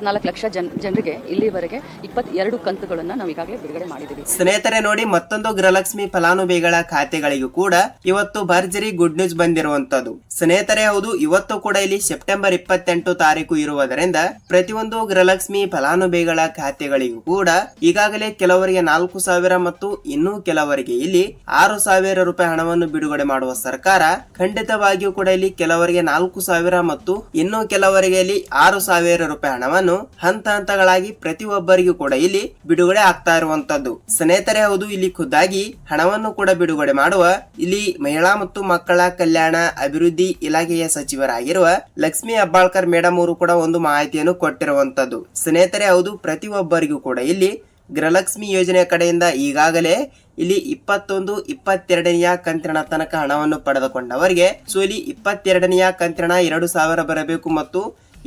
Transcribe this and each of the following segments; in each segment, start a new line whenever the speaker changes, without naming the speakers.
ನಾಲ್ಕು ಲಕ್ಷ ಜನ, ಜನರಿಗೆ ಇಲ್ಲಿವರೆಗೆ ಇಪ್ಪತ್ತೆರಡು ಕಂತುಗಳನ್ನು ನಾವು ಈಗಾಗಲೇ ಬಿಡುಗಡೆ ಮಾಡಿದ್ದೀವಿ
ಸ್ನೇಹಿತರೆ ನೋಡಿ ಮತ್ತೊಂದು ಗೃಹಲಕ್ಷ್ಮಿ ಫಲಾನುಭವಿಗಳ ಖಾತೆಗಳಿಗೂ ಕೂಡ ಇವತ್ತು ಭರ್ಜರಿ ಗುಡ್ ನ್ಯೂಸ್ ಬಂದಿರುವಂತದ್ದು. ಸ್ನೇಹಿತರೆ ಹೌದು, ಇವತ್ತು ಕೂಡ ಇಲ್ಲಿ ಸೆಪ್ಟೆಂಬರ್ ಇಪ್ಪತ್ತೆಂಟು ತಾರೀಕು ಇರುವುದರಿಂದ ಪ್ರತಿಯೊಂದು ಗೃಹಲಕ್ಷ್ಮಿ ಫಲಾನುಭವಿಗಳ ಖಾತೆಗಳಿಗೂ ಕೂಡ ಈಗಾಗಲೇ ಕೆಲವರಿಗೆ ನಾಲ್ಕು ಸಾವಿರ ಮತ್ತು ಇನ್ನೂ ಕೆಲವರಿಗೆ ಇಲ್ಲಿ ಆರು ಸಾವಿರ ರೂಪಾಯಿ ಹಣವನ್ನು ಬಿಡುಗಡೆ ಮಾಡುವ ಸರ್ಕಾರ ಖಂಡಿತವಾಗಿಯೂ ಕೂಡ ಇಲ್ಲಿ ಕೆಲವರಿಗೆ ನಾಲ್ಕು ಸಾವಿರ ಮತ್ತು ಇನ್ನೂ ಕೆಲವರಿಗೆ ಇಲ್ಲಿ ಆರು ಸಾವಿರ ರೂಪಾಯಿ ಹಣವನ್ನು ಹಂತ ಹಂತಗಳಾಗಿ ಪ್ರತಿಯೊಬ್ಬರಿಗೂ ಕೂಡ ಇಲ್ಲಿ ಬಿಡುಗಡೆ ಆಗ್ತಾ ಇರುವಂತದ್ದು. ಸ್ನೇಹಿತರೆ, ಹೌದು, ಇಲ್ಲಿ ಖುದ್ದಾಗಿ ಹಣವನ್ನು ಕೂಡ ಬಿಡುಗಡೆ ಮಾಡುವ ಇಲ್ಲಿ ಮಹಿಳಾ ಮತ್ತು ಮಕ್ಕಳ ಕಲ್ಯಾಣ ಅಭಿವೃದ್ಧಿ ಇಲಾಖೆಯ ಸಚಿವರಾಗಿರುವ ಲಕ್ಷ್ಮಿ ಅಬ್ಬಾಳ್ಕರ್ ಮೇಡಮ್ ಅವರು ಕೂಡ ಒಂದು ಮಾಹಿತಿಯನ್ನು ಕೊಟ್ಟಿರುವಂತದ್ದು. ಸ್ನೇಹಿತರೆ, ಹೌದು, ಪ್ರತಿಯೊಬ್ಬರಿಗೂ ಕೂಡ ಇಲ್ಲಿ ಗೃಹಲಕ್ಷ್ಮಿ ಯೋಜನೆ ಕಡೆಯಿಂದ ಈಗಾಗಲೇ ಇಲ್ಲಿ ಇಪ್ಪತ್ತೊಂದು, ಇಪ್ಪತ್ತೆರಡನೆಯ ಕಂತಿನ ತನಕ ಹಣವನ್ನು ಪಡೆದುಕೊಂಡವರಿಗೆ, ಸೊ, ಇಲ್ಲಿ ಇಪ್ಪತ್ತೆರಡನೆಯ ಕಂತಿನ ಎರಡು ಸಾವಿರ ಬರಬೇಕು ಮತ್ತು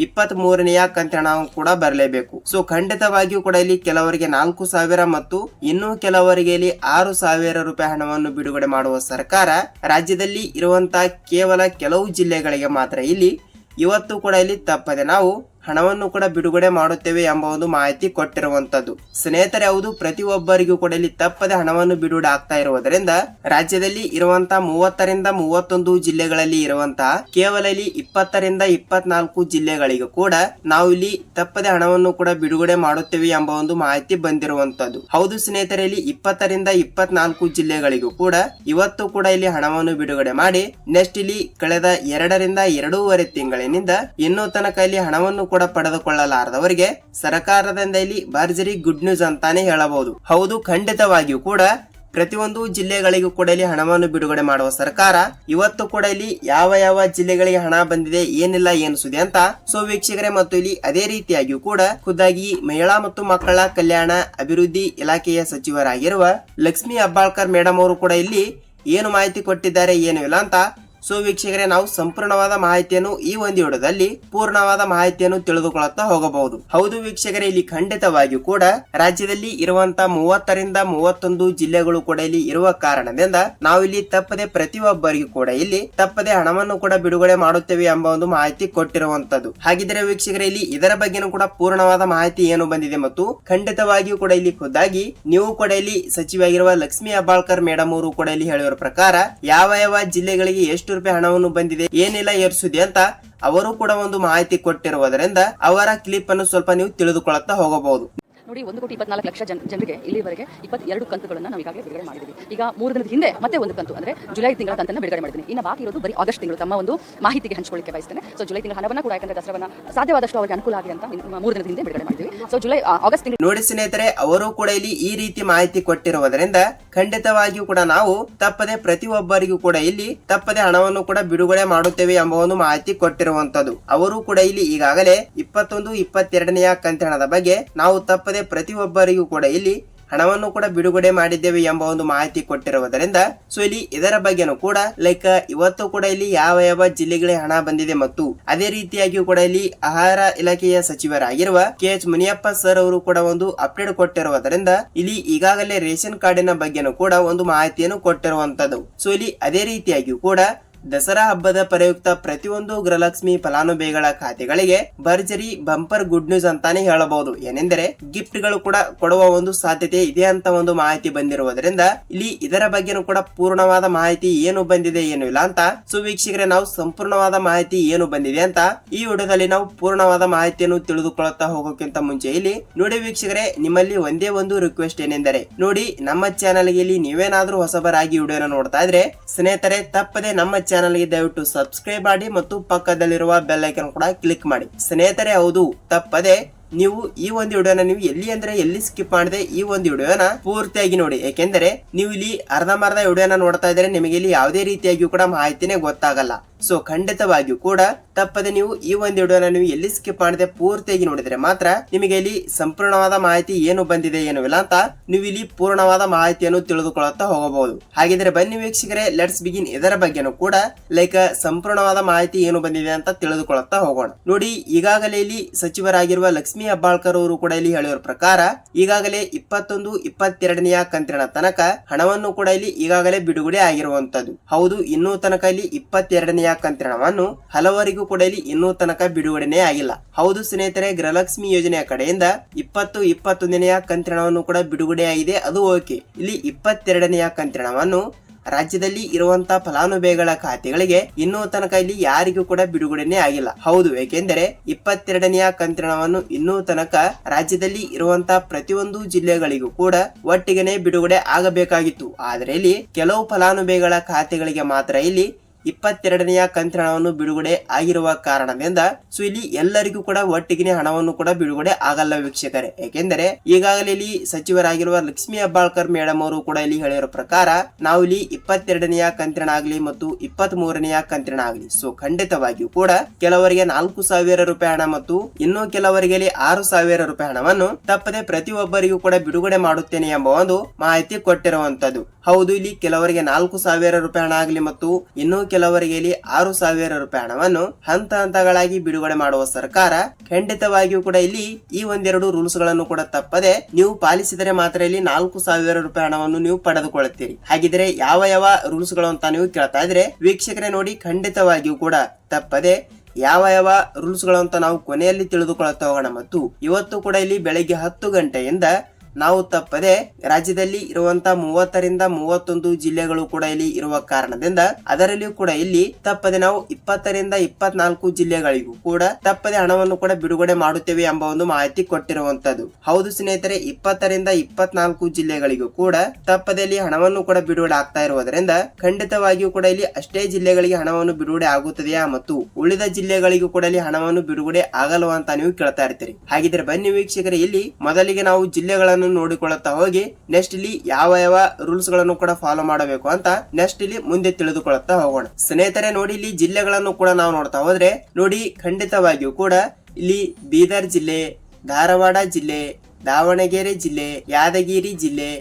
ಇಪ್ಪತ್ತ್ ಮೂರನೆಯ ಕಂತಿನ ಕೂಡ ಬರಲೇಬೇಕು. ಸೊ ಖಂಡಿತವಾಗಿಯೂ ಕೂಡ ಇಲ್ಲಿ ಕೆಲವರಿಗೆ ನಾಲ್ಕು ಸಾವಿರ ಮತ್ತು ಇನ್ನೂ ಕೆಲವರಿಗೆ ಇಲ್ಲಿ ಆರು ಸಾವಿರ ರೂಪಾಯಿ ಹಣವನ್ನು ಬಿಡುಗಡೆ ಮಾಡುವ ಸರ್ಕಾರ ರಾಜ್ಯದಲ್ಲಿ ಇರುವಂತಹ ಕೇವಲ ಕೆಲವು ಜಿಲ್ಲೆಗಳಿಗೆ ಮಾತ್ರ. ಇಲ್ಲಿ ಇವತ್ತು ಕೂಡ ಇಲ್ಲಿ ತಪ್ಪದೆ ನಾವು ಹಣವನ್ನು ಕೂಡ ಬಿಡುಗಡೆ ಮಾಡುತ್ತೇವೆ ಎಂಬ ಒಂದು ಮಾಹಿತಿ ಕೊಟ್ಟಿರುವಂತದ್ದು ಸ್ನೇಹಿತರೆ, ಹೌದು, ಪ್ರತಿಯೊಬ್ಬರಿಗೂ ಕೂಡ ಇಲ್ಲಿ ತಪ್ಪದೆ ಹಣವನ್ನು ಬಿಡುಗಡೆ ಆಗ್ತಾ ಇರುವುದರಿಂದ ರಾಜ್ಯದಲ್ಲಿ ಇರುವಂತಹ ಮೂವತ್ತರಿಂದ ಮೂವತ್ತೊಂದು ಜಿಲ್ಲೆಗಳಲ್ಲಿ ಇರುವಂತಹ ಕೇವಲ ಇಲ್ಲಿ ಇಪ್ಪತ್ತರಿಂದ ಇಪ್ಪತ್ನಾಲ್ಕು ಜಿಲ್ಲೆಗಳಿಗೂ ಕೂಡ ನಾವು ಇಲ್ಲಿ ತಪ್ಪದೆ ಹಣವನ್ನು ಕೂಡ ಬಿಡುಗಡೆ ಮಾಡುತ್ತೇವೆ ಎಂಬ ಒಂದು ಮಾಹಿತಿ ಬಂದಿರುವಂತದ್ದು ಹೌದು, ಸ್ನೇಹಿತರೆ, ಇಲ್ಲಿ ಇಪ್ಪತ್ತರಿಂದ ಇಪ್ಪತ್ನಾಲ್ಕು ಜಿಲ್ಲೆಗಳಿಗೂ ಕೂಡ ಇವತ್ತು ಕೂಡ ಇಲ್ಲಿ ಹಣವನ್ನು ಬಿಡುಗಡೆ ಮಾಡಿ, ನೆಕ್ಸ್ಟ್ ಇಲ್ಲಿ ಕಳೆದ ಎರಡರಿಂದ ಎರಡೂವರೆ ತಿಂಗಳಿನಿಂದ ಇನ್ನೂ ತನಕ ಇಲ್ಲಿ ಹಣವನ್ನು ಕೂಡ ಪಡೆದುಕೊಳ್ಳಲಾರದವರಿಗೆ ಸರ್ಕಾರದಿಂದ ಇಲ್ಲಿ ಭರ್ಜರಿ ಗುಡ್ ನ್ಯೂಸ್ ಅಂತಾನೆ ಹೇಳಬಹುದು. ಹೌದು, ಖಂಡಿತವಾಗಿಯೂ ಕೂಡ ಪ್ರತಿಯೊಂದು ಜಿಲ್ಲೆಗಳಿಗೂ ಕೂಡ ಇಲ್ಲಿ ಹಣವನ್ನು ಬಿಡುಗಡೆ ಮಾಡುವ ಸರ್ಕಾರ ಇವತ್ತು ಕೂಡ ಇಲ್ಲಿ ಯಾವ ಯಾವ ಜಿಲ್ಲೆಗಳಿಗೆ ಹಣ ಬಂದಿದೆ, ಏನಿಲ್ಲ, ಏನು ಸುದ್ದಿ ಅಂತ ಸೊ ವೀಕ್ಷಕರೇ ಮತ್ತು ಇಲ್ಲಿ ಅದೇ ರೀತಿಯಾಗಿಯೂ ಕೂಡ ಖುದ್ದಾಗಿ ಮಹಿಳಾ ಮತ್ತು ಮಕ್ಕಳ ಕಲ್ಯಾಣ ಅಭಿವೃದ್ಧಿ ಇಲಾಖೆಯ ಸಚಿವರಾಗಿರುವ ಲಕ್ಷ್ಮಿ ಅಬ್ಬಾಳ್ಕರ್ ಮೇಡಮ್ ಅವರು ಕೂಡ ಇಲ್ಲಿ ಏನು ಮಾಹಿತಿ ಕೊಟ್ಟಿದ್ದಾರೆ, ಏನು ಇಲ್ಲ ಅಂತ ಸೊ ವೀಕ್ಷಕರೇ, ನಾವು ಸಂಪೂರ್ಣವಾದ ಮಾಹಿತಿಯನ್ನು ಈ ಒಂದು ವಿಡಿಯೋದಲ್ಲಿ ಪೂರ್ಣವಾದ ಮಾಹಿತಿಯನ್ನು ತಿಳಿದುಕೊಳ್ಳುತ್ತಾ ಹೋಗಬಹುದು. ಹೌದು ವೀಕ್ಷಕರೇ, ಇಲ್ಲಿ ಖಂಡಿತವಾಗಿಯೂ ಕೂಡ ರಾಜ್ಯದಲ್ಲಿ ಇರುವಂತಹ ಮೂವತ್ತರಿಂದ ಮೂವತ್ತೊಂದು ಜಿಲ್ಲೆಗಳು ಕೂಡ ಇಲ್ಲಿ ಇರುವ ಕಾರಣದಿಂದ ನಾವು ಇಲ್ಲಿ ತಪ್ಪದೆ ಪ್ರತಿಯೊಬ್ಬರಿಗೂ ಕೂಡ ಇಲ್ಲಿ ತಪ್ಪದೆ ಹಣವನ್ನು ಕೂಡ ಬಿಡುಗಡೆ ಮಾಡುತ್ತೇವೆ ಎಂಬ ಒಂದು ಮಾಹಿತಿ ಕೊಟ್ಟಿರುವಂತದ್ದು. ಹಾಗಿದ್ರೆ ವೀಕ್ಷಕರೇ, ಇಲ್ಲಿ ಇದರ ಬಗ್ಗೆನೂ ಕೂಡ ಪೂರ್ಣವಾದ ಮಾಹಿತಿ ಏನು ಬಂದಿದೆ ಮತ್ತು ಖಂಡಿತವಾಗಿಯೂ ಕೂಡ ಇಲ್ಲಿ ಖುದ್ದಾಗಿ ನೀವು ಕೂಡ ಇಲ್ಲಿ ಸಚಿವ ಲಕ್ಷ್ಮಿ ಹೆಬ್ಬಾಳ್ಕರ್ ಮೇಡಮ್ ಅವರು ಕೂಡ ಇಲ್ಲಿ ಹೇಳಿರುವ ಪ್ರಕಾರ ಯಾವ ಯಾವ ಜಿಲ್ಲೆಗಳಿಗೆ ಎಷ್ಟು ರೂಪಾಯಿ ಹಣವನ್ನು ಬಂದಿದೆ ಏನೆಲ್ಲ ಏರ್ಸುದೆ ಅಂತ ಅವರು ಕೂಡ ಒಂದು ಮಾಹಿತಿ ಕೊಟ್ಟಿರುವುದರಿಂದ ಅವರ ಕ್ಲಿಪ್ ಅನ್ನು ಸ್ವಲ್ಪ ನೀವು ತಿಳಿದುಕೊಳ್ಳುತ್ತಾ ಹೋಗಬಹುದು.
ನೋಡಿ ಒಂದು ಕೋಟಿ ಇಪ್ಪತ್ನಾಲ್ಕು ಲಕ್ಷ ಜನ ಜನರಿಗೆ ಇಲ್ಲಿವರೆಗೆ ಇಪ್ಪತ್ತೆರಡು ಕಂತುಗಳನ್ನು ನಾವು ಈಗಾಗಲೇ ಬಿಡುಗಡೆ ಮಾಡಿದ್ದೀವಿ ಈಗ ಮೂರು ದಿನದ ಹಿಂದೆ ಮತ್ತೆ ಒಂದು ಕಂತು ಅಂದ್ರೆ ಜುಲೈ ತಿಂಗಳ ಕಂತನ್ನು ಬಿಡುಗಡೆ ಮಾಡಿದ್ದೀನಿ ಇನ್ನು ಬಾಕಿ ಇರೋದು ಬರೀ ಆಗಸ್ಟ್ ತಿಂಗಳು. ತಮ್ಮ ಒಂದು ಮಾಹಿತಿಗೆ ಹಂಚಿಕೊಳ್ಳಿಕ್ಕೆ ಬಯಸ್ತೇನೆ. ಸೊ ಜುಲೈ ತಿಂಗಳ ಹಣವನ್ನು ಕೂಡ ಯಾಕಂದ್ರೆ ದಸರಾವನ್ನ ಸಾಧ್ಯವಾದಷ್ಟು ಅವರಿಗೆ ಅನುಕೂಲ ಆಗಿದೆ ಅಂತ ಮೂರು ದಿನದ ಹಿಂದೆ ಬಿಡುಗಡೆ ಮಾಡಿದ್ದೀವಿ ಸೊ ಜುಲೈ ಆಗಸ್ಟ್ ತಿಂಗಳು
ನೋಡಿ ಸ್ನೇಹಿತರೆ ಅವರು ಕೂಡ ಇಲ್ಲಿ ಈ ರೀತಿ ಮಾಹಿತಿ ಕೊಟ್ಟಿರುವುದರಿಂದ ಖಂಡಿತವಾಗಿಯೂ ಕೂಡ ನಾವು ತಪ್ಪದೆ ಪ್ರತಿಯೊಬ್ಬರಿಗೂ ಕೂಡ ಇಲ್ಲಿ ತಪ್ಪದೆ ಹಣವನ್ನು ಕೂಡ ಬಿಡುಗಡೆ ಮಾಡುತ್ತೇವೆ ಎಂಬ ಒಂದು ಮಾಹಿತಿ ಕೊಟ್ಟಿರುವಂತದ್ದು ಅವರು ಕೂಡ ಇಲ್ಲಿ ಈಗಾಗಲೇ ಇಪ್ಪತ್ತೊಂದು, ಇಪ್ಪತ್ತೆರಡನೆಯ ಕಂತಿನ ಬಗ್ಗೆ ನಾವು ತಪ್ಪದೆ ಪ್ರತಿಯೊಬ್ಬರಿಗೂ ಕೂಡ ಇಲ್ಲಿ ಹಣವನ್ನು ಕೂಡ ಬಿಡುಗಡೆ ಮಾಡಿದ್ದೇವೆ ಎಂಬ ಒಂದು ಮಾಹಿತಿ ಕೊಟ್ಟಿರುವುದರಿಂದ ಸೊ ಇಲ್ಲಿ ಇದರ ಬಗ್ಗೆನೂ ಕೂಡ ಲೈಕ್ ಇವತ್ತು ಕೂಡ ಇಲ್ಲಿ ಯಾವ ಯಾವ ಜಿಲ್ಲೆಗಳಿಗೆ ಹಣ ಬಂದಿದೆ ಮತ್ತು ಅದೇ ರೀತಿಯಾಗಿಯೂ ಕೂಡ ಇಲ್ಲಿ ಆಹಾರ ಇಲಾಖೆಯ ಸಚಿವರಾಗಿರುವ ಕೆ ಎಚ್ ಮುನಿಯಪ್ಪ ಸರ್ ಅವರು ಕೂಡ ಒಂದು ಅಪ್ಡೇಟ್ ಕೊಟ್ಟಿರುವುದರಿಂದ ಇಲ್ಲಿ ಈಗಾಗಲೇ ರೇಷನ್ ಕಾರ್ಡಿನ ಬಗ್ಗೆನೂ ಕೂಡ ಒಂದು ಮಾಹಿತಿಯನ್ನು ಕೊಟ್ಟಿರುವಂತದ್ದು. ಸೊ ಇಲ್ಲಿ ಅದೇ ರೀತಿಯಾಗಿಯೂ ಕೂಡ ದಸರಾ ಹಬ್ಬದ ಪ್ರಯುಕ್ತ ಪ್ರತಿಯೊಂದು ಗೃಹಲಕ್ಷ್ಮಿ ಫಲಾನುಭವಿಗಳ ಖಾತೆಗಳಿಗೆ ಭರ್ಜರಿ ಬಂಪರ್ ಗುಡ್ ನ್ಯೂಸ್ ಅಂತಾನೆ ಹೇಳಬಹುದು. ಏನೆಂದರೆ ಗಿಫ್ಟ್ಗಳು ಕೂಡ ಕೊಡುವ ಒಂದು ಸಾಧ್ಯತೆ ಇದೆ ಅಂತ ಒಂದು ಮಾಹಿತಿ ಬಂದಿರುವುದರಿಂದ ಇಲ್ಲಿ ಇದರ ಬಗ್ಗೆನೂ ಕೂಡ ಪೂರ್ಣವಾದ ಮಾಹಿತಿ ಏನು ಬಂದಿದೆ ಏನು ಇಲ್ಲ ಅಂತ ಸುವೀಕ್ಷಕರೇ ನಾವು ಸಂಪೂರ್ಣವಾದ ಮಾಹಿತಿ ಏನು ಬಂದಿದೆ ಅಂತ ಈ ವಿಡಿಯೋದಲ್ಲಿ ನಾವು ಪೂರ್ಣವಾದ ಮಾಹಿತಿಯನ್ನು ತಿಳಿದುಕೊಳ್ಳುತ್ತಾ ಹೋಗೋಕ್ಕಿಂತ ಮುಂಚೆ ಇಲ್ಲಿ ನೋಡಿ ವೀಕ್ಷಕರೇ, ನಿಮ್ಮಲ್ಲಿ ಒಂದೇ ಒಂದು ರಿಕ್ವೆಸ್ಟ್ ಏನೆಂದರೆ ನೋಡಿ ನಮ್ಮ ಚಾನಲ್ಗೆ ಇಲ್ಲಿ ನೀವೇನಾದ್ರೂ ಹೊಸಬರಾಗಿ ವಿಡಿಯೋನ ನೋಡ್ತಾ ಇದ್ರೆ, ಸ್ನೇಹಿತರೆ, ತಪ್ಪದೆ ನಮ್ಮ ಚಾನಲ್ಗೆ ದಯವಿಟ್ಟು ಸಬ್ಸ್ಕ್ರೈಬ್ ಮಾಡಿ ಮತ್ತು ಪಕ್ಕದಲ್ಲಿರುವ ಬೆಲ್ ಐಕನ್ ಕೂಡ ಕ್ಲಿಕ್ ಮಾಡಿ. ಸ್ನೇಹಿತರೆ, ಹೌದು, ತಪ್ಪದೆ ನೀವು ಈ ಒಂದು ವಿಡಿಯೋನ ನೀವು ಎಲ್ಲಿ ಅಂದ್ರೆ ಎಲ್ಲಿ ಸ್ಕಿಪ್ ಮಾಡದೆ ಈ ಒಂದು ವಿಡಿಯೋನ ಪೂರ್ತಿಯಾಗಿ ನೋಡಿ. ಯಾಕೆಂದ್ರೆ ನೀವು ಇಲ್ಲಿ ಅರ್ಧಮರ್ಧ ವಿಡಿಯೋನ ನೋಡ್ತಾ ಇದ್ರೆ ನಿಮಗೆ ಇಲ್ಲಿ ಯಾವುದೇ ರೀತಿಯಾಗಿಯೂ ಕೂಡ ಮಾಹಿತಿನೇ ಗೊತ್ತಾಗಲ್ಲ. ಸೊ ಖಂಡಿತವಾಗಿಯೂ ಕೂಡ ತಪ್ಪದೆ ನೀವು ಈ ಒಂದು ವಿಡಿಯೋನ ನೀವು ಎಲ್ಲಿ ಸ್ಕಿಪ್ ಮಾಡದೆ ಪೂರ್ತಿಯಾಗಿ ನೋಡಿದ್ರೆ ಮಾತ್ರ ನಿಮಗೆ ಇಲ್ಲಿ ಸಂಪೂರ್ಣವಾದ ಮಾಹಿತಿ ಏನು ಬಂದಿದೆ ಏನು ಇಲ್ಲ ಅಂತ ನೀವು ಇಲ್ಲಿ ಪೂರ್ಣವಾದ ಮಾಹಿತಿಯನ್ನು ತಿಳಿದುಕೊಳ್ಳುತ್ತಾ ಹೋಗಬಹುದು. ಹಾಗಿದ್ರೆ ಬನ್ನಿ ವೀಕ್ಷಕರೇ ಲೆಟ್ಸ್ ಬಿಗಿನ್ ಇದರ ಬಗ್ಗೆನೂ ಕೂಡ ಲೈಕ್ ಸಂಪೂರ್ಣವಾದ ಮಾಹಿತಿ ಏನು ಬಂದಿದೆ ಅಂತ ತಿಳಿದುಕೊಳ್ಳುತ್ತಾ ಹೋಗೋಣ. ನೋಡಿ, ಈಗಾಗಲೇ ಇಲ್ಲಿ ಸಚಿವರಾಗಿರುವ ಲಕ್ಷ್ಮಿ ಹೆಬ್ಬಾಳ್ಕರ್ ಅವರು ಕೂಡ ಇಲ್ಲಿ ಹೇಳಿರೋ ಪ್ರಕಾರ ಈಗಾಗಲೇ ಇಪ್ಪತ್ತೊಂದು, ಇಪ್ಪತ್ತೆರಡನೆಯ ಕಂತಿನ ತನಕ ಹಣವನ್ನು ಕೂಡ ಇಲ್ಲಿ ಈಗಾಗಲೇ ಬಿಡುಗಡೆ ಆಗಿರುವಂತದ್ದು ಹೌದು, ಇನ್ನೂ ತನಕ ಇಲ್ಲಿ ಇಪ್ಪತ್ತೆರಡನೆಯ ಕಂತಿನವನ್ನು ಹಲವರಿಗೂ ಕೂಡ ಇಲ್ಲಿ ಇನ್ನೂ ತನಕ ಬಿಡುಗಡೆನೇ ಆಗಿಲ್ಲ. ಹೌದು ಸ್ನೇಹಿತರೆ, ಗೃಹಲಕ್ಷ್ಮಿ ಯೋಜನೆಯ ಕಡೆಯಿಂದ ಇಪ್ಪತ್ತು, ಇಪ್ಪತ್ತೊಂದನೆಯ ಕಂತ್ರಣವನ್ನು ಕೂಡ ಬಿಡುಗಡೆಯಾಗಿದೆ ಅದು ಓಕೆ. ಇಲ್ಲಿ ಇಪ್ಪತ್ತೆರಡನೆಯ ಕಂತ್ರಣವನ್ನು ರಾಜ್ಯದಲ್ಲಿ ಇರುವಂತ ಫಲಾನುಭವಿಗಳ ಖಾತೆಗಳಿಗೆ ಇನ್ನೂ ತನಕ ಇಲ್ಲಿ ಯಾರಿಗೂ ಕೂಡ ಬಿಡುಗಡೆನೇ ಆಗಿಲ್ಲ. ಹೌದು, ಏಕೆಂದರೆ ಇಪ್ಪತ್ತೆರಡನೆಯ ಕಂತ್ರಣವನ್ನು ಇನ್ನೂ ತನಕ ರಾಜ್ಯದಲ್ಲಿ ಇರುವಂತ ಪ್ರತಿಯೊಂದು ಜಿಲ್ಲೆಗಳಿಗೂ ಕೂಡ ಒಟ್ಟಿಗೆನೆ ಬಿಡುಗಡೆ ಆಗಬೇಕಾಗಿತ್ತು. ಆದರೆ ಇಲ್ಲಿ ಕೆಲವು ಫಲಾನುಭವಿಗಳ ಖಾತೆಗಳಿಗೆ ಮಾತ್ರ ಇಲ್ಲಿ ಇಪ್ಪತ್ತೆರಡನೆಯ ಕಂತಿನವನ್ನು ಬಿಡುಗಡೆ ಆಗಿರುವ ಕಾರಣದಿಂದ ಸೊ ಇಲ್ಲಿ ಎಲ್ಲರಿಗೂ ಕೂಡ ಒಟ್ಟಿಗೆ ಹಣವನ್ನು ಕೂಡ ಬಿಡುಗಡೆ ಆಗಲ್ಲ ವೀಕ್ಷಕರೇ. ಏಕೆಂದರೆ ಈಗಾಗಲೇ ಇಲ್ಲಿ ಸಚಿವರಾಗಿರುವ ಲಕ್ಷ್ಮೀ ಹೆಬ್ಬಾಳ್ಕರ್ ಮೇಡಮ್ ಅವರು ಕೂಡ ಇಲ್ಲಿ ಹೇಳಿರೋ ಪ್ರಕಾರ ನಾವು ಇಲ್ಲಿ ಇಪ್ಪತ್ತೆರಡನೆಯ ಕಂತಿನ ಆಗಲಿ ಮತ್ತು ಇಪ್ಪತ್ತ್ ಮೂರನೆಯ ಕಂತಿನ ಆಗಲಿ. ಸೊ ಖಂಡಿತವಾಗಿಯೂ ಕೂಡ ಕೆಲವರಿಗೆ ನಾಲ್ಕು ಸಾವಿರ ರೂಪಾಯಿ ಹಣ ಮತ್ತು ಇನ್ನೂ ಕೆಲವರಿಗೆ ಆರು ಸಾವಿರ ರೂಪಾಯಿ ಹಣವನ್ನು ತಪ್ಪದೆ ಪ್ರತಿಯೊಬ್ಬರಿಗೂ ಕೂಡ ಬಿಡುಗಡೆ ಮಾಡುತ್ತೇನೆ ಎಂಬ ಒಂದು ಮಾಹಿತಿ ಕೊಟ್ಟಿರುವಂತದ್ದು ಹೌದು, ಇಲ್ಲಿ ಕೆಲವರಿಗೆ ನಾಲ್ಕು ಸಾವಿರ ರೂಪಾಯಿ ಹಣ ಆಗಲಿ ಮತ್ತು ಇನ್ನು ಕೆಲವರಿಗೆ ಇಲ್ಲಿ ಆರು ಸಾವಿರ ರೂಪಾಯಿ ಹಣವನ್ನು ಹಂತ ಹಂತಗಳಾಗಿ ಬಿಡುಗಡೆ ಮಾಡುವ ಸರ್ಕಾರ ಖಂಡಿತವಾಗಿಯೂ ಕೂಡ ಇಲ್ಲಿ ಈ ಒಂದೆರಡು ರೂಲ್ಸ್ಗಳನ್ನು ಕೂಡ ತಪ್ಪದೆ ನೀವು ಪಾಲಿಸಿದರೆ ಮಾತ್ರ ಇಲ್ಲಿ ನಾಲ್ಕು ಸಾವಿರ ರೂಪಾಯಿ ಹಣವನ್ನು ನೀವು ಪಡೆದುಕೊಳ್ಳುತ್ತೀರಿ. ಹಾಗಿದ್ರೆ ಯಾವ ಯಾವ ರೂಲ್ಸ್ಗಳು ಅಂತ ನೀವು ಕೇಳ್ತಾ ಇದ್ರೆ ವೀಕ್ಷಕರೇ ನೋಡಿ, ಖಂಡಿತವಾಗಿಯೂ ಕೂಡ ತಪ್ಪದೆ ಯಾವ ಯಾವ ರೂಲ್ಸ್ಗಳು ಅಂತ ನಾವು ಕೊನೆಯಲ್ಲಿ ತಿಳಿದುಕೊಳ್ಳುತ್ತಾ ಹೋಗೋಣ. ಮತ್ತು ಇವತ್ತು ಕೂಡ ಇಲ್ಲಿ ಬೆಳಗ್ಗೆ ಹತ್ತು ಗಂಟೆಯಿಂದ ನಾವು ತಪ್ಪದೆ ರಾಜ್ಯದಲ್ಲಿ ಇರುವಂತಹ ಮೂವತ್ತರಿಂದ ಮೂವತ್ತೊಂದು ಜಿಲ್ಲೆಗಳು ಕೂಡ ಇಲ್ಲಿ ಇರುವ ಕಾರಣದಿಂದ ಅದರಲ್ಲಿಯೂ ಕೂಡ ಇಲ್ಲಿ ತಪ್ಪದೆ ನಾವು ಇಪ್ಪತ್ತರಿಂದ ಇಪ್ಪತ್ನಾಲ್ಕು ಜಿಲ್ಲೆಗಳಿಗೂ ಕೂಡ ತಪ್ಪದೆ ಹಣವನ್ನು ಕೂಡ ಬಿಡುಗಡೆ ಮಾಡುತ್ತೇವೆ ಎಂಬ ಒಂದು ಮಾಹಿತಿ ಕೊಟ್ಟಿರುವಂತದ್ದು. ಹೌದು ಸ್ನೇಹಿತರೆ, ಇಪ್ಪತ್ತರಿಂದ ಇಪ್ಪತ್ನಾಲ್ಕು ಜಿಲ್ಲೆಗಳಿಗೂ ಕೂಡ ತಪ್ಪದೆ ಇಲ್ಲಿ ಹಣವನ್ನು ಕೂಡ ಬಿಡುಗಡೆ ಆಗ್ತಾ ಇರುವುದರಿಂದ ಖಂಡಿತವಾಗಿಯೂ ಕೂಡ ಇಲ್ಲಿ ಅಷ್ಟೇ ಜಿಲ್ಲೆಗಳಿಗೆ ಹಣವನ್ನು ಬಿಡುಗಡೆ ಆಗುತ್ತದೆಯಾ ಮತ್ತು ಉಳಿದ ಜಿಲ್ಲೆಗಳಿಗೂ ಕೂಡ ಇಲ್ಲಿ ಹಣವನ್ನು ಬಿಡುಗಡೆ ಆಗಲ್ವಾ ಅಂತ ನೀವು ಕೇಳ್ತಾ ಇರ್ತೀರಿ. ಹಾಗಿದ್ರೆ ಬನ್ನಿ ವೀಕ್ಷಕರೇ, ಇಲ್ಲಿ ಮೊದಲಿಗೆ ನಾವು ಜಿಲ್ಲೆಗಳನ್ನು ನೋಡಿಕೊಳ್ಳುತ್ತಾ ಹೋಗಿ ನೆಕ್ಸ್ಟ್ ಇಲ್ಲಿ ಯಾವ ಯಾವ ರೂಲ್ಸ್ಗಳನ್ನು ಕೂಡ ಫಾಲೋ ಮಾಡಬೇಕು ಅಂತ ನೆಕ್ಸ್ಟ್ ಇಲ್ಲಿ ಮುಂದೆ ತಿಳಿದುಕೊಳ್ಳುತ್ತಾ ಹೋಗೋಣ. ಸ್ನೇಹಿತರೆ, ನೋಡಿ ಇಲ್ಲಿ ಜಿಲ್ಲೆಗಳನ್ನು ಕೂಡ ನಾವು ನೋಡ್ತಾ ಹೋದ್ರೆ ನೋಡಿ ಖಂಡಿತವಾಗಿಯೂ ಕೂಡ ಇಲ್ಲಿ ಬೀದರ್ ಜಿಲ್ಲೆ, ಧಾರವಾಡ ಜಿಲ್ಲೆ, ದಾವಣಗೆರೆ ಜಿಲ್ಲೆ, ಯಾದಗಿರಿ ಜಿಲ್ಲೆ,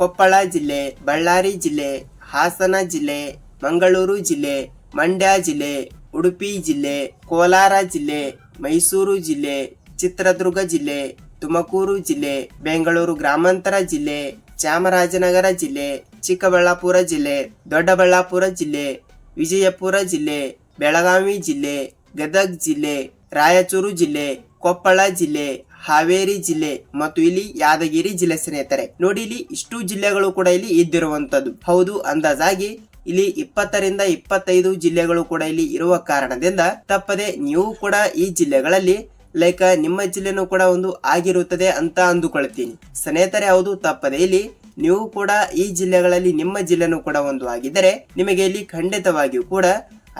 ಕೊಪ್ಪಳ ಜಿಲ್ಲೆ, ಬಳ್ಳಾರಿ ಜಿಲ್ಲೆ, ಹಾಸನ ಜಿಲ್ಲೆ, ಮಂಗಳೂರು ಜಿಲ್ಲೆ, ಮಂಡ್ಯ ಜಿಲ್ಲೆ, ಉಡುಪಿ ಜಿಲ್ಲೆ, ಕೋಲಾರ ಜಿಲ್ಲೆ, ಮೈಸೂರು ಜಿಲ್ಲೆ, ಚಿತ್ರದುರ್ಗ ಜಿಲ್ಲೆ ತುಮಕೂರು ಜಿಲ್ಲೆ, ಬೆಂಗಳೂರು ಗ್ರಾಮಾಂತರ ಜಿಲ್ಲೆ, ಚಾಮರಾಜನಗರ ಜಿಲ್ಲೆ, ಚಿಕ್ಕಬಳ್ಳಾಪುರ ಜಿಲ್ಲೆ, ದೊಡ್ಡಬಳ್ಳಾಪುರ ಜಿಲ್ಲೆ, ವಿಜಯಪುರ ಜಿಲ್ಲೆ, ಬೆಳಗಾವಿ ಜಿಲ್ಲೆ, ಗದಗ್ ಜಿಲ್ಲೆ, ರಾಯಚೂರು ಜಿಲ್ಲೆ, ಕೊಪ್ಪಳ ಜಿಲ್ಲೆ, ಹಾವೇರಿ ಜಿಲ್ಲೆ ಮತ್ತು ಇಲ್ಲಿ ಯಾದಗಿರಿ ಜಿಲ್ಲೆ ಸ್ನೇಹಿತರೆ. ನೋಡಿ, ಇಲ್ಲಿ ಇಷ್ಟು ಜಿಲ್ಲೆಗಳು ಕೂಡ ಇಲ್ಲಿ ಇದ್ದಿರುವಂತದ್ದು ಹೌದು, ಅಂದಾಜಾಗಿ ಇಲ್ಲಿ ಇಪ್ಪತ್ತರಿಂದ ಇಪ್ಪತ್ತೈದು ಜಿಲ್ಲೆಗಳು ಕೂಡ ಇಲ್ಲಿ ಇರುವ ಕಾರಣದಿಂದ ತಪ್ಪದೆ ನೀವು ಕೂಡ ಈ ಜಿಲ್ಲೆಗಳಲ್ಲಿ ಲೈಕ್ ನಿಮ್ಮ ಜಿಲ್ಲೆನೂ ಕೂಡ ಒಂದು ಆಗಿರುತ್ತದೆ ಅಂತ ಅಂದುಕೊಳ್ತೀನಿ. ಸ್ನೇಹಿತರೆ, ಹೌದು, ತಪ್ಪದೆ. ಇಲ್ಲಿ ನೀವು ಕೂಡ ಈ ಜಿಲ್ಲೆಗಳಲ್ಲಿ ನಿಮ್ಮ ಜಿಲ್ಲೆನೂ ಕೂಡ ಒಂದು ಆಗಿದ್ದರೆ ನಿಮಗೆ ಇಲ್ಲಿ ಖಂಡಿತವಾಗಿಯೂ ಕೂಡ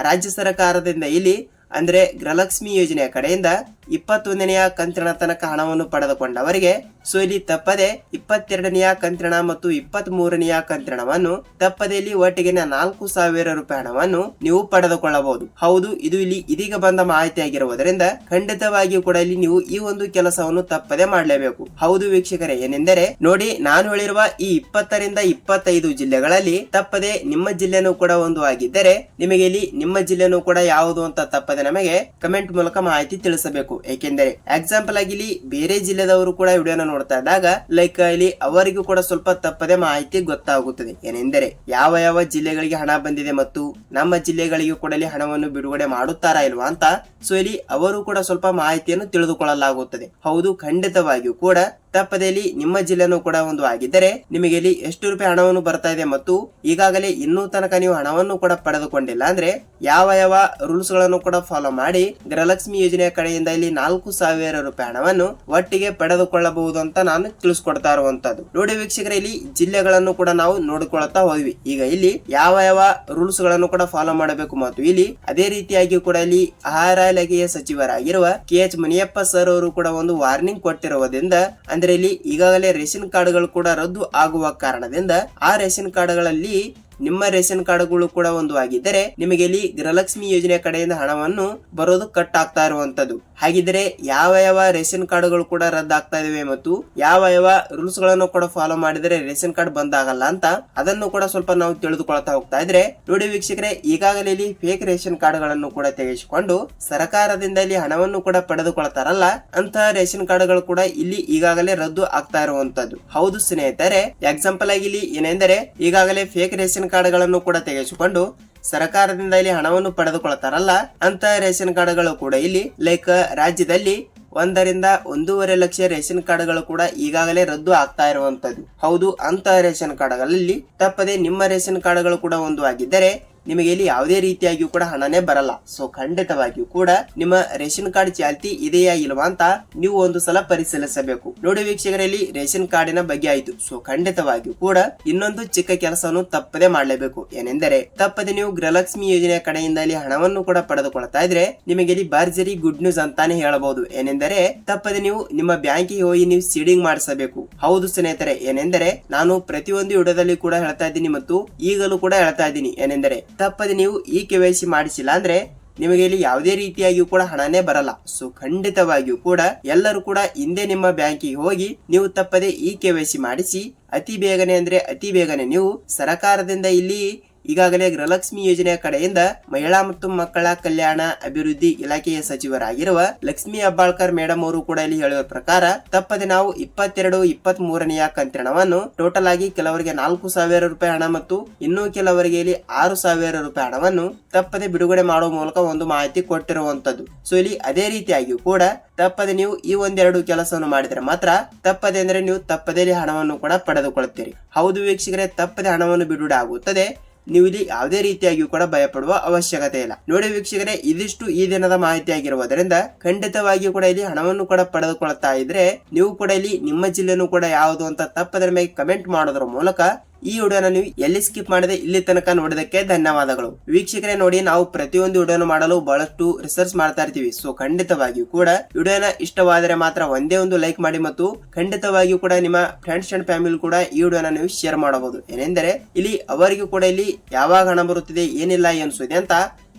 ರಾಜ್ಯ ಸರ್ಕಾರದಿಂದ ಇಲ್ಲಿ, ಅಂದ್ರೆ ಗೃಹಲಕ್ಷ್ಮಿ ಯೋಜನೆಯ ಕಡೆಯಿಂದ ಇಪ್ಪತ್ತೊಂದನೆಯ ಕಂತ್ರಣ ತನಕ ಹಣವನ್ನು ಪಡೆದುಕೊಂಡವರಿಗೆ ಸೊ ಇಲ್ಲಿ ತಪ್ಪದೆ ಇಪ್ಪತ್ತೆರಡನೆಯ ಕಂತ್ರಣ ಮತ್ತು ಇಪ್ಪತ್ತ್ ಮೂರನೆಯ ಕಂತ್ರಣವನ್ನು ತಪ್ಪದೆಯಲ್ಲಿ ಒಟ್ಟಿಗೆ ನಾಲ್ಕು ಸಾವಿರ ರೂಪಾಯಿ ಹಣವನ್ನು ನೀವು ಪಡೆದುಕೊಳ್ಳಬಹುದು. ಹೌದು, ಇದು ಇಲ್ಲಿ ಇದೀಗ ಬಂದ ಮಾಹಿತಿ ಆಗಿರುವುದರಿಂದ ಖಂಡಿತವಾಗಿಯೂ ಕೂಡ ಇಲ್ಲಿ ನೀವು ಈ ಒಂದು ಕೆಲಸವನ್ನು ತಪ್ಪದೆ ಮಾಡಲೇಬೇಕು. ಹೌದು ವೀಕ್ಷಕರೇ, ಏನೆಂದರೆ ನೋಡಿ, ನಾನು ಹೇಳಿರುವ ಈ ಇಪ್ಪತ್ತರಿಂದ ಇಪ್ಪತ್ತೈದು ಜಿಲ್ಲೆಗಳಲ್ಲಿ ತಪ್ಪದೆ ನಿಮ್ಮ ಜಿಲ್ಲೆನೂ ಕೂಡ ಒಂದು ಆಗಿದ್ದರೆ ನಿಮಗೆ ಇಲ್ಲಿ ನಿಮ್ಮ ಜಿಲ್ಲೆನೂ ಕೂಡ ಯಾವುದು ಅಂತ ತಪ್ಪದೆ ನಮಗೆ ಕಮೆಂಟ್ ಮೂಲಕ ಮಾಹಿತಿ ತಿಳಿಸಬೇಕು. ಏಕೆಂದರೆ ಎಕ್ಸಾಂಪಲ್ ಆಗಿ ಬೇರೆ ಜಿಲ್ಲೆದವರು ಕೂಡ ವಿಡಿಯೋನ ನೋಡ್ತಾ ಇದ್ದಾಗ ಲೈಕ್ ಇಲ್ಲಿ ಅವರಿಗೂ ಕೂಡ ಸ್ವಲ್ಪ ತಪ್ಪದೆ ಮಾಹಿತಿ ಗೊತ್ತಾಗುತ್ತದೆ. ಏನೆಂದರೆ ಯಾವ ಯಾವ ಜಿಲ್ಲೆಗಳಿಗೆ ಹಣ ಬಂದಿದೆ ಮತ್ತು ನಮ್ಮ ಜಿಲ್ಲೆಗಳಿಗೂ ಕೂಡ ಇಲ್ಲಿ ಹಣವನ್ನು ಬಿಡುಗಡೆ ಮಾಡುತ್ತಾರಾ ಇಲ್ವಾ ಅಂತ ಸೊ ಇಲ್ಲಿ ಅವರು ಕೂಡ ಸ್ವಲ್ಪ ಮಾಹಿತಿಯನ್ನು ತಿಳಿದುಕೊಳ್ಳಲಾಗುತ್ತದೆ. ಹೌದು, ಖಂಡಿತವಾಗಿಯೂ ಕೂಡ ತಪ್ಪದಲ್ಲಿ ನಿಮ್ಮ ಜಿಲ್ಲೆನೂ ಕೂಡ ಒಂದು ಆಗಿದ್ದರೆ ನಿಮಗೆ ಇಲ್ಲಿ ಎಷ್ಟು ರೂಪಾಯಿ ಹಣವನ್ನು ಬರ್ತಾ ಇದೆ ಮತ್ತು ಈಗಾಗಲೇ ಇನ್ನೂ ತನಕ ನೀವು ಹಣವನ್ನು ಕೂಡ ಪಡೆದುಕೊಂಡಿಲ್ಲ ಅಂದ್ರೆ ಯಾವ ಯಾವ ರೂಲ್ಸ್ಗಳನ್ನು ಕೂಡ ಫಾಲೋ ಮಾಡಿ ಗೃಹಲಕ್ಷ್ಮಿ ಯೋಜನೆಯ ಕಡೆಯಿಂದ ಇಲ್ಲಿ ನಾಲ್ಕು ಸಾವಿರ ರೂಪಾಯಿ ಹಣವನ್ನು ಒಟ್ಟಿಗೆ ಪಡೆದುಕೊಳ್ಳಬಹುದು ಅಂತ ನಾನು ತಿಳಿಸ್ಕೊಡ್ತಾ ಇರುವಂತದ್ದು. ನೋಡಿ ವೀಕ್ಷಕರ, ಇಲ್ಲಿ ಜಿಲ್ಲೆಗಳನ್ನು ಕೂಡ ನಾವು ನೋಡಿಕೊಳ್ಳುತ್ತಾ ಹೋದ್ವಿ. ಈಗ ಇಲ್ಲಿ ಯಾವ ಯಾವ ರೂಲ್ಸ್ಗಳನ್ನು ಕೂಡ ಫಾಲೋ ಮಾಡಬೇಕು ಮತ್ತು ಇಲ್ಲಿ ಅದೇ ರೀತಿಯಾಗಿ ಕೂಡ ಇಲ್ಲಿ ಆಹಾರ ಇಲಾಖೆಯ ಸಚಿವರಾಗಿರುವ ಕೆ ಎಚ್ ಮುನಿಯಪ್ಪ ಸರ್ ಅವರು ಕೂಡ ಒಂದು ವಾರ್ನಿಂಗ್ ಕೊಟ್ಟಿರುವುದರಿಂದ ಅಂದ್ರೆ ಇಲ್ಲಿ ಈಗಾಗಲೇ ರೇಷನ್ ಕಾರ್ಡ್ಗಳು ಕೂಡ ರದ್ದು ಆಗುವ ಕಾರಣದಿಂದ ಆ ರೇಷನ್ ಕಾರ್ಡ್ಗಳಲ್ಲಿ ನಿಮ್ಮ ರೇಷನ್ ಕಾರ್ಡ್ಗಳು ಕೂಡ ಒಂದು ಆಗಿದ್ದರೆ ನಿಮಗೆ ಇಲ್ಲಿ ಗೃಹಲಕ್ಷ್ಮಿ ಯೋಜನೆ ಕಡೆಯಿಂದ ಹಣವನ್ನು ಬರೋದು ಕಟ್ ಆಗ್ತಾ ಇರುವಂತದ್ದು ಹಾಗಿದ್ರೆ ಯಾವ ಯಾವ ರೇಷನ್ ಕಾರ್ಡ್ಗಳು ಕೂಡ ರದ್ದಾಗ್ತಾ ಇದಾವೆ ಮತ್ತು ಯಾವ ಯಾವ ರೂಲ್ಸ್ಗಳನ್ನು ಕೂಡ ಫಾಲೋ ಮಾಡಿದರೆ ರೇಷನ್ ಕಾರ್ಡ್ ಬಂದ್ ಆಗಲ್ಲ ಅಂತ ಅದನ್ನು ಕೂಡ ಸ್ವಲ್ಪ ನಾವು ತಿಳಿದುಕೊಳ್ತಾ ಹೋಗ್ತಾ ಇದ್ರೆ ನೋಡಿ ವೀಕ್ಷಕರೇ, ಈಗಾಗಲೇ ಇಲ್ಲಿ ಫೇಕ್ ರೇಷನ್ ಕಾರ್ಡ್ಗಳನ್ನು ಕೂಡ ತೆಗೆಸಿಕೊಂಡು ಸರ್ಕಾರದಿಂದ ಇಲ್ಲಿ ಹಣವನ್ನು ಕೂಡ ಪಡೆದುಕೊಳ್ತಾರಲ್ಲ ಅಂತ ರೇಷನ್ ಕಾರ್ಡ್ಗಳು ಕೂಡ ಇಲ್ಲಿ ಈಗಾಗಲೇ ರದ್ದು ಆಗ್ತಾ ಇರುವಂತದ್ದು ಹೌದು ಸ್ನೇಹಿತರೆ ಎಕ್ಸಾಂಪಲ್ ಆಗಿ ಇಲ್ಲಿ ಏನೆಂದರೆ ಈಗಾಗಲೇ ಫೇಕ್ ರೇಷನ್ ರೇಷನ್ ಕಾರ್ಡ್ಗಳನ್ನು ಕೂಡ ತೆಗೆಸಿಕೊಂಡು ಸರ್ಕಾರದಿಂದ ಇಲ್ಲಿ ಹಣವನ್ನು ಪಡೆದುಕೊಳ್ತಾರಲ್ಲ, ಅಂತ ರೇಷನ್ ಕಾರ್ಡ್ಗಳು ಕೂಡ ಇಲ್ಲಿ ಲೈಕ್ ರಾಜ್ಯದಲ್ಲಿ ಒಂದರಿಂದ ಒಂದೂವರೆ ಲಕ್ಷ ರೇಷನ್ ಕಾರ್ಡ್ಗಳು ಕೂಡ ಈಗಾಗಲೇ ರದ್ದು ಆಗ್ತಾ ಇರುವಂತದ್ದು ಹೌದು, ಅಂತ ರೇಷನ್ ಕಾರ್ಡ್ಗಳಲ್ಲಿ ತಪ್ಪದೆ ನಿಮ್ಮ ರೇಷನ್ ಕಾರ್ಡ್ಗಳು ಕೂಡ ಒಂದು ಆಗಿದ್ದರೆ ನಿಮಗೆ ಇಲ್ಲಿ ಯಾವುದೇ ರೀತಿಯಾಗಿಯೂ ಕೂಡ ಹಣನೇ ಬರಲ್ಲ. ಸೊ ಖಂಡಿತವಾಗಿಯೂ ಕೂಡ ನಿಮ್ಮ ರೇಷನ್ ಕಾರ್ಡ್ ಚಾಲ್ತಿ ಇದೆಯಾ ಇಲ್ವಾ ಅಂತ ನೀವು ಒಂದು ಸಲ ಪರಿಶೀಲಿಸಬೇಕು. ನೋಡಿ ವೀಕ್ಷಕರಲ್ಲಿ ರೇಷನ್ ಕಾರ್ಡಿನ ಬಗ್ಗೆ ಆಯ್ತು. ಸೊ ಖಂಡಿತವಾಗಿಯೂ ಕೂಡ ಇನ್ನೊಂದು ಚಿಕ್ಕ ಕೆಲಸವನ್ನು ತಪ್ಪದೆ ಮಾಡಲೇಬೇಕು. ಏನೆಂದರೆ, ತಪ್ಪದೆ ನೀವು ಗೃಹಲಕ್ಷ್ಮಿ ಯೋಜನೆಯ ಕಡೆಯಿಂದ ಇಲ್ಲಿ ಹಣವನ್ನು ಕೂಡ ಪಡೆದುಕೊಳ್ತಾ ಇದ್ರೆ ನಿಮಗೆ ಇಲ್ಲಿ ಭರ್ಜರಿ ಗುಡ್ ನ್ಯೂಸ್ ಅಂತಾನೆ ಹೇಳಬಹುದು ಏನೆಂದರೆ, ತಪ್ಪದೆ ನೀವು ನಿಮ್ಮ ಬ್ಯಾಂಕಿಗೆ ಹೋಗಿ ನೀವು ಸೀಡಿಂಗ್ ಮಾಡಿಸಬೇಕು. ಹೌದು ಸ್ನೇಹಿತರೆ, ಏನೆಂದರೆ, ನಾನು ಪ್ರತಿಯೊಂದು ಯುಡದಲ್ಲಿ ಕೂಡ ಹೇಳ್ತಾ ಇದ್ದೀನಿ ಮತ್ತು ಈಗಲೂ ಕೂಡ ಹೇಳ್ತಾ ಇದ್ದೀನಿ. ಏನೆಂದರೆ ತಪ್ಪದೆ ನೀವು ಈ ಕೆ ವೈ ಸಿ ಮಾಡಿಸಿಲ್ಲ ಅಂದ್ರೆ ನಿಮಗೆ ಇಲ್ಲಿ ಯಾವುದೇ ರೀತಿಯಾಗಿಯೂ ಕೂಡ ಹಣನೇ ಬರಲ್ಲ. ಸೊ ಖಂಡಿತವಾಗಿಯೂ ಕೂಡ ಎಲ್ಲರೂ ಕೂಡ ಹಿಂದೆ ನಿಮ್ಮ ಬ್ಯಾಂಕಿಗೆ ಹೋಗಿ ನೀವು ತಪ್ಪದೆ ಈ ಕೆ ವೈ ಸಿ ಮಾಡಿಸಿ, ಅತಿ ಬೇಗನೆ ಅಂದ್ರೆ ಅತಿ ಬೇಗನೆ ನೀವು ಸರಕಾರದಿಂದ ಇಲ್ಲಿ ಈಗಾಗಲೇ ಗೃಹಲಕ್ಷ್ಮಿ ಯೋಜನೆಯ ಕಡೆಯಿಂದ ಮಹಿಳಾ ಮತ್ತು ಮಕ್ಕಳ ಕಲ್ಯಾಣ ಅಭಿವೃದ್ಧಿ ಇಲಾಖೆಯ ಸಚಿವರಾಗಿರುವ ಲಕ್ಷ್ಮಿ ಅಬ್ಬಾಳ್ಕರ್ ಮೇಡಮ್ ಅವರು ಕೂಡ ಇಲ್ಲಿ ಹೇಳುವ ಪ್ರಕಾರ ತಪ್ಪದೆ ನಾವು ಇಪ್ಪತ್ತೆರಡು ಇಪ್ಪತ್ತ್ ಮೂರನೆಯ ಕಂತಿನವನ್ನು ಟೋಟಲ್ ಆಗಿ ಕೆಲವರಿಗೆ ನಾಲ್ಕು ಸಾವಿರ ರೂಪಾಯಿ ಹಣ ಮತ್ತು ಇನ್ನೂ ಕೆಲವರಿಗೆ ಇಲ್ಲಿ ಆರು ಸಾವಿರ ರೂಪಾಯಿ ಹಣವನ್ನು ತಪ್ಪದೆ ಬಿಡುಗಡೆ ಮಾಡುವ ಮೂಲಕ ಒಂದು ಮಾಹಿತಿ ಕೊಟ್ಟಿರುವಂತದ್ದು ಸೊ ಇಲ್ಲಿ ಅದೇ ರೀತಿಯಾಗಿಯೂ ಕೂಡ ತಪ್ಪದೆ ನೀವು ಈ ಒಂದೆರಡು ಕೆಲಸವನ್ನು ಮಾಡಿದ್ರೆ ಮಾತ್ರ ತಪ್ಪದೆ ಅಂದ್ರೆ ನೀವು ತಪ್ಪದೇ ಹಣವನ್ನು ಕೂಡ ಪಡೆದುಕೊಳ್ಳುತ್ತೀರಿ. ಹೌದು ವೀಕ್ಷಕರೇ, ತಪ್ಪದೆ ಹಣವನ್ನು ಬಿಡುಗಡೆ ಆಗುತ್ತದೆ. ನೀವು ಇಲ್ಲಿ ಯಾವುದೇ ರೀತಿಯಾಗಿಯೂ ಕೂಡ ಭಯಪಡುವ ಅವಶ್ಯಕತೆ ಇಲ್ಲ. ನೋಡಿ ವೀಕ್ಷಕರೇ, ಇದಿಷ್ಟು ಈ ದಿನದ ಮಾಹಿತಿ ಆಗಿರುವುದರಿಂದ ಖಂಡಿತವಾಗಿಯೂ ಕೂಡ ಇಲ್ಲಿ ಹಣವನ್ನು ಕೂಡ ಪಡೆದುಕೊಳ್ತಾ ಇದ್ರೆ ನೀವು ಕೂಡ ಇಲ್ಲಿ ನಿಮ್ಮ ಜಿಲ್ಲೆನೂ ಕೂಡ ಯಾವುದು ಅಂತ ತಪ್ಪದರ ಮೇಲೆ ಕಮೆಂಟ್ ಮಾಡೋದ್ರ ಮೂಲಕ ಈ ವಿಡಿಯೋನ ನೀವು ಎಲ್ಲಿ ಸ್ಕಿಪ್ ಮಾಡದೆ ಇಲ್ಲಿ ತನಕ ನೋಡಿದಕ್ಕೆ ಧನ್ಯವಾದಗಳು. ವೀಕ್ಷಕರೇ, ನೋಡಿ ನಾವು ಪ್ರತಿಯೊಂದು ವಿಡಿಯೋನ ಮಾಡಲು ಬಹಳಷ್ಟು ರಿಸರ್ಚ್ ಮಾಡ್ತಾ ಇರ್ತೀವಿ. ಸೊ ಖಂಡಿತವಾಗಿಯೂ ಕೂಡ ವಿಡಿಯೋನ ಇಷ್ಟವಾದರೆ ಮಾತ್ರ ಒಂದೇ ಒಂದು ಲೈಕ್ ಮಾಡಿ ಮತ್ತು ಖಂಡಿತವಾಗಿಯೂ ಕೂಡ ನಿಮ್ಮ ಫ್ರೆಂಡ್ಸ್ ಅಂಡ್ ಫ್ಯಾಮಿಲಿ ಕೂಡ ಈ ವಿಡಿಯೋನ ನೀವು ಶೇರ್ ಮಾಡಬಹುದು. ಏನೆಂದರೆ, ಇಲ್ಲಿ ಅವರಿಗೂ ಕೂಡ ಇಲ್ಲಿ ಯಾವಾಗ ಹಣ ಬರುತ್ತಿದೆ, ಏನಿಲ್ಲ ಎನಿಸುತ್ತೆ ಅಂತ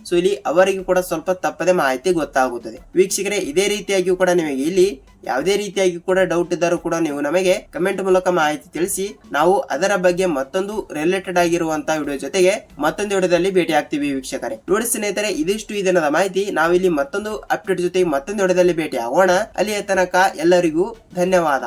ಸೊ ಇಲ್ಲಿ ಅವರಿಗೂ ಕೂಡ ಸ್ವಲ್ಪ ತಪ್ಪದೆ ಮಾಹಿತಿ ಗೊತ್ತಾಗುತ್ತದೆ. ವೀಕ್ಷಕರೇ, ಇದೇ ರೀತಿಯಾಗಿಯೂ ಕೂಡ ನಿಮಗೆ ಇಲ್ಲಿ ಯಾವುದೇ ರೀತಿಯಾಗಿ ಕೂಡ ಡೌಟ್ ಇದ್ದರೂ ಕೂಡ ನೀವು ನಮಗೆ ಕಮೆಂಟ್ ಮೂಲಕ ಮಾಹಿತಿ ತಿಳಿಸಿ, ನಾವು ಅದರ ಬಗ್ಗೆ ಮತ್ತೊಂದು ರಿಲೇಟೆಡ್ ಆಗಿರುವಂತಹ ವಿಡಿಯೋ ಜೊತೆಗೆ ಮತ್ತೊಂದು ವಿಡಿಯೋದಲ್ಲಿ ಭೇಟಿ ಆಗ್ತೀವಿ ವೀಕ್ಷಕರೇ. ನೋಡಿ ಸ್ನೇಹಿತರೆ, ಇದಿಷ್ಟು ಈ ದಿನದ ಮಾಹಿತಿ. ನಾವಿಲ್ಲಿ ಮತ್ತೊಂದು ಅಪ್ಡೇಟ್ ಜೊತೆಗೆ ಮತ್ತೊಂದು ವಿಡಿಯೋದಲ್ಲಿ ಭೇಟಿ ಆಗೋಣ ಅಲ್ಲಿಯ ತನಕ ಎಲ್ಲರಿಗೂ ಧನ್ಯವಾದ.